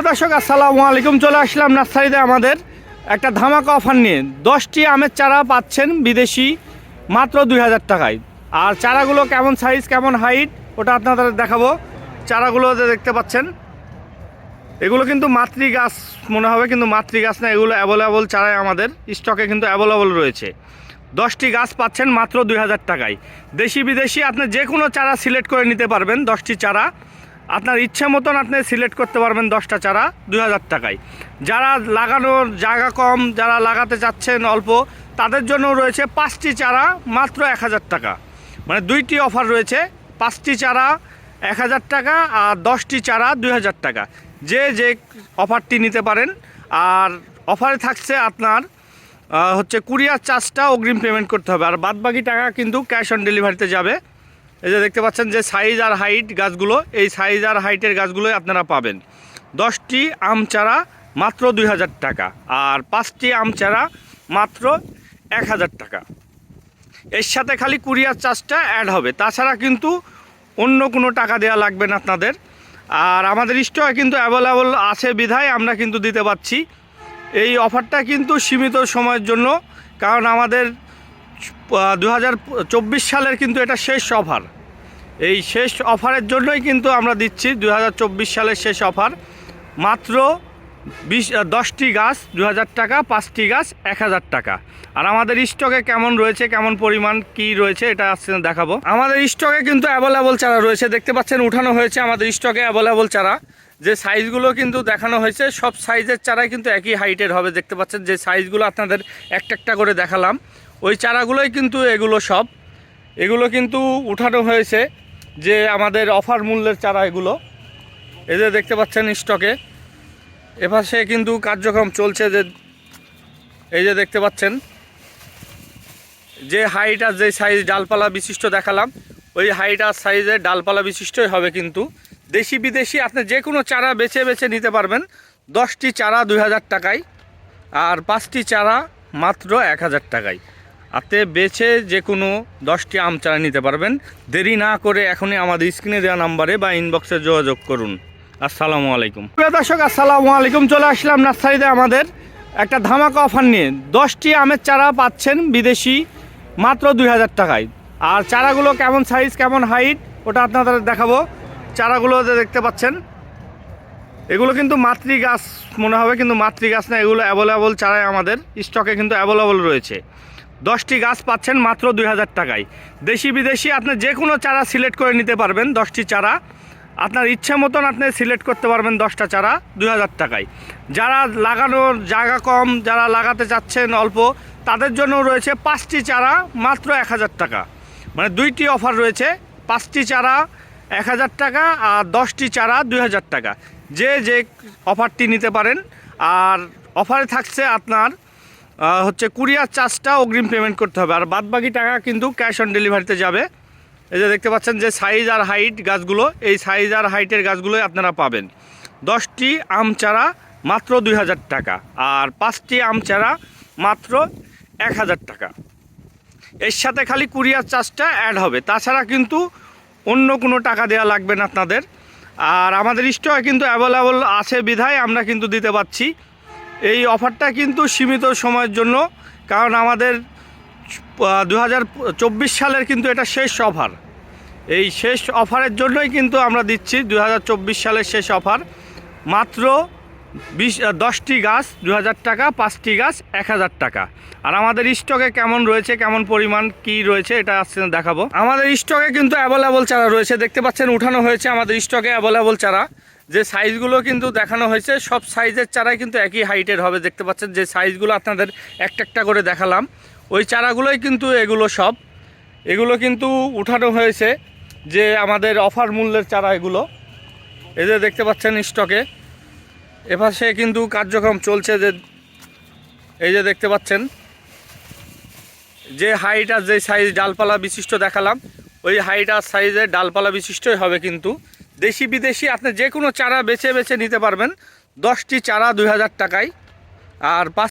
প্রিয় দর্শক, আসসালামু আলাইকুম। চলে আসলাম নার্সারিতে আমাদের একটা ধামাকা অফার নিয়ে। দশটি আমের চারা পাচ্ছেন বিদেশি মাত্র দুই হাজার টাকায়। আর চারাগুলো কেমন সাইজ কেমন হাইট ওটা আপনাদের দেখাবো। চারাগুলো দেখতে পাচ্ছেন, এগুলো কিন্তু মাতৃ গাছ মনে হবে, কিন্তু মাতৃ গাছ না, এগুলো অ্যাভেলেবল চারাই আমাদের স্টকে কিন্তু অ্যাভেলেবল রয়েছে। দশটি গাছ পাচ্ছেন মাত্র দুই হাজার টাকায়। দেশি বিদেশি আপনি যে কোনো চারা সিলেক্ট করে নিতে পারবেন, দশটি চারা। আপনার ইচ্ছে মতন আপনি সিলেক্ট করতে পারবেন দশটা চারা দুই হাজার টাকায়। যারা লাগানোর জায়গা কম, যারা লাগাতে চাচ্ছেন অল্প, তাদের জন্য রয়েছে পাঁচটি চারা মাত্র এক হাজার টাকা। মানে দুইটি অফার রয়েছে, পাঁচটি চারা এক হাজার টাকা আর দশটি চারা দুই হাজার টাকা। যে যে অফারটি নিতে পারেন, আর অফারে থাকছে আপনার হচ্ছে কুরিয়ার চার্জটা অগ্রিম পেমেন্ট করতে হবে। আর বাদবাকি টাকা কিন্তু ক্যাশ অন ডেলিভারিতে যাবে। এই যে দেখতে পাচ্ছেন যে সাইজ আর হাইট গাছগুলো, এই সাইজ আর হাইটের গাছগুলোই আপনারা পাবেন। দশটি আম চারা মাত্র দুই হাজার টাকা আর পাঁচটি আম চারা মাত্র এক হাজার টাকা। এর সাথে খালি কুরিয়ার চার্জটা অ্যাড হবে। তাছাড়া কিন্তু অন্য কোনো টাকা দেওয়া লাগবে না আপনাদের। আর আমাদের স্টকে কিন্তু অ্যাভেলেবল আছে বিধায় আমরা কিন্তু দিতে পারছি। এই অফারটা কিন্তু সীমিত সময়ের জন্য, কারণ আমাদের দু সালের কিন্তু এটা শেষ অফার। এই শেষ অফারের জন্যই কিন্তু আমরা দিচ্ছি দু হাজার চব্বিশ সালের শেষ অফার। মাত্র বিশ দশটি গাছ দু হাজার টাকা, পাঁচটি গাছ, এক হাজার টাকা। আর আমাদের স্টকে কেমন রয়েছে, কেমন পরিমাণ, কি রয়েছে, এটা আজকে দেখাবো। আমাদের স্টকে কিন্তু অ্যাভেলেবল চারা রয়েছে। দেখতে পাচ্ছেন, উঠানো হয়েছে আমাদের স্টকে অ্যাভেলেবল চারা। যে সাইজগুলো কিন্তু দেখানো হয়েছে, সব সাইজের চারাই কিন্তু একই হাইটের হবে। দেখতে পাচ্ছেন, যে সাইজগুলো আপনাদের একটা একটা করে দেখালাম। ওই চারাগুলোই কিন্তু এগুলো সব। এগুলো কিন্তু উঠানো হয়েছে যে আমাদের অফার মূল্যের চারা এগুলো। এদের দেখতে পাচ্ছেন স্টকে। এপাশে কিন্তু কার্যক্রম চলছে যে, এই যে দেখতে পাচ্ছেন। যে হাইট আর যে সাইজ ডালপালা বিশিষ্ট দেখালাম, ওই হাইট আর সাইজের ডালপালা বিশিষ্টই হবে কিন্তু। দেশি বিদেশি আপনি যে কোনো চারা বেছে বেছে নিতে পারবেন। দশটি চারা দুই হাজার টাকায়, আর পাঁচটি চারা মাত্র এক হাজার টাকায়। আপনি বেছে যে কোনো দশটি আম চারা নিতে পারবেন। দেরি না করে এখনই আমাদের স্ক্রিনে দেওয়া নাম্বারে বা ইনবক্সে যোগাযোগ করুন। আসসালামু আলাইকুম। প্রিয় দর্শক, আসসালামু আলাইকুম। চলে আসলাম নার্সারিতে আমাদের একটা ধামাকা অফার নিয়ে। দশটি আমের চারা পাচ্ছেন বিদেশি মাত্র দুই হাজার টাকায়। আর চারাগুলো কেমন সাইজ কেমন হাইট ওটা আপনাদের দেখাবো। চারাগুলো যে দেখতে পাচ্ছেন, এগুলো কিন্তু মাতৃ গাছ মনে হবে কিন্তু মাতৃ গাছ না, এগুলো অ্যাভেলেবল চারাই আমাদের। স্টকে কিন্তু অ্যাভেলেবল রয়েছে। দশটি গাছ পাচ্ছেন মাত্র দুই হাজার টাকায়। দেশি বিদেশি আপনি যে কোনো চারা সিলেক্ট করে নিতে পারবেন দশটি চারা। আপনার ইচ্ছে মতন আপনি সিলেক্ট করতে পারবেন দশটা চারা দুই হাজার টাকায়। যারা লাগানোর জায়গা কম, যারা লাগাতে চাচ্ছেন অল্প, তাদের জন্য রয়েছে পাঁচটি চারা মাত্র এক হাজার টাকা। মানে দুইটি অফার রয়েছে, পাঁচটি চারা এক হাজার টাকা আর দশটি চারা দুই হাজার টাকা। যে যে অফারটি নিতে পারেন, আর অফারে থাকছে আপনার হচ্ছে কুরিয়ার চার্জটা অগ্রিম পেমেন্ট করতে হবে। আর বাদবাকি টাকা কিন্তু ক্যাশ অন ডেলিভারিতে যাবে। এই যে দেখতে পাচ্ছেন যে সাইজ আর হাইট গাছগুলো, এই সাইজ আর হাইটের গাছগুলোই আপনারা পাবেন। দশটি আম চারা মাত্র দুই হাজার টাকা, আর পাঁচটি আম চারা মাত্র এক হাজার টাকা। এর সাথে খালি কুরিয়ার চার্জটা অ্যাড হবে। তাছাড়া কিন্তু অন্য কোনো টাকা দেওয়া লাগবে না আপনাদের। আর আমাদের স্টকে কিন্তু অ্যাভেলেবল আছে বিধায় আমরা কিন্তু দিতে পারছি। এই অফারটা কিন্তু সীমিত সময়ের জন্য, কারণ আমাদের দু সালের কিন্তু এটা শেষ অফার। এই শেষ অফারের জন্যই কিন্তু আমরা দিচ্ছি দু হাজার চব্বিশ সালের শেষ অফার। মাত্র বিশ দশটি গাছ দু হাজার টাকা, পাঁচটি গাছ এক হাজার টাকা। আর আমাদের স্টকে কেমন রয়েছে, কেমন পরিমাণ কি রয়েছে, এটা আজকে দেখাবো। আমাদের স্টকে কিন্তু অ্যাভেলেবল চারা রয়েছে, দেখতে পাচ্ছেন উঠানো হয়েছে আমাদের স্টকে অ্যাভেলেবল চারা। যে সাইজগুলো কিন্তু দেখানো হয়েছে, সব সাইজের চারাই কিন্তু একই হাইটের হবে। দেখতে পাচ্ছেন যে সাইজগুলো আপনাদের একটা একটা করে দেখালাম। ওই চারাগুলোই কিন্তু এগুলো সব। এগুলো কিন্তু উঠানো হয়েছে যে আমাদের অফার মূল্যের চারা এগুলো। এদের দেখতে পাচ্ছেন স্টকে এপাশে কিন্তু কার্যক্রম চলছে যে, এই যে দেখতে পাচ্ছেন। যে হাইট আর যে সাইজ ডালপালা বিশিষ্ট দেখালাম। ওই হাইট আর সাইজের ডালপালা বিশিষ্টই হবে কিন্তু। দেশি বিদেশি আপনি যে কোনো চারা বেছে বেছে নিতে পারবেন। দশটি চারা দুই হাজার টাকায়। আর পাঁচ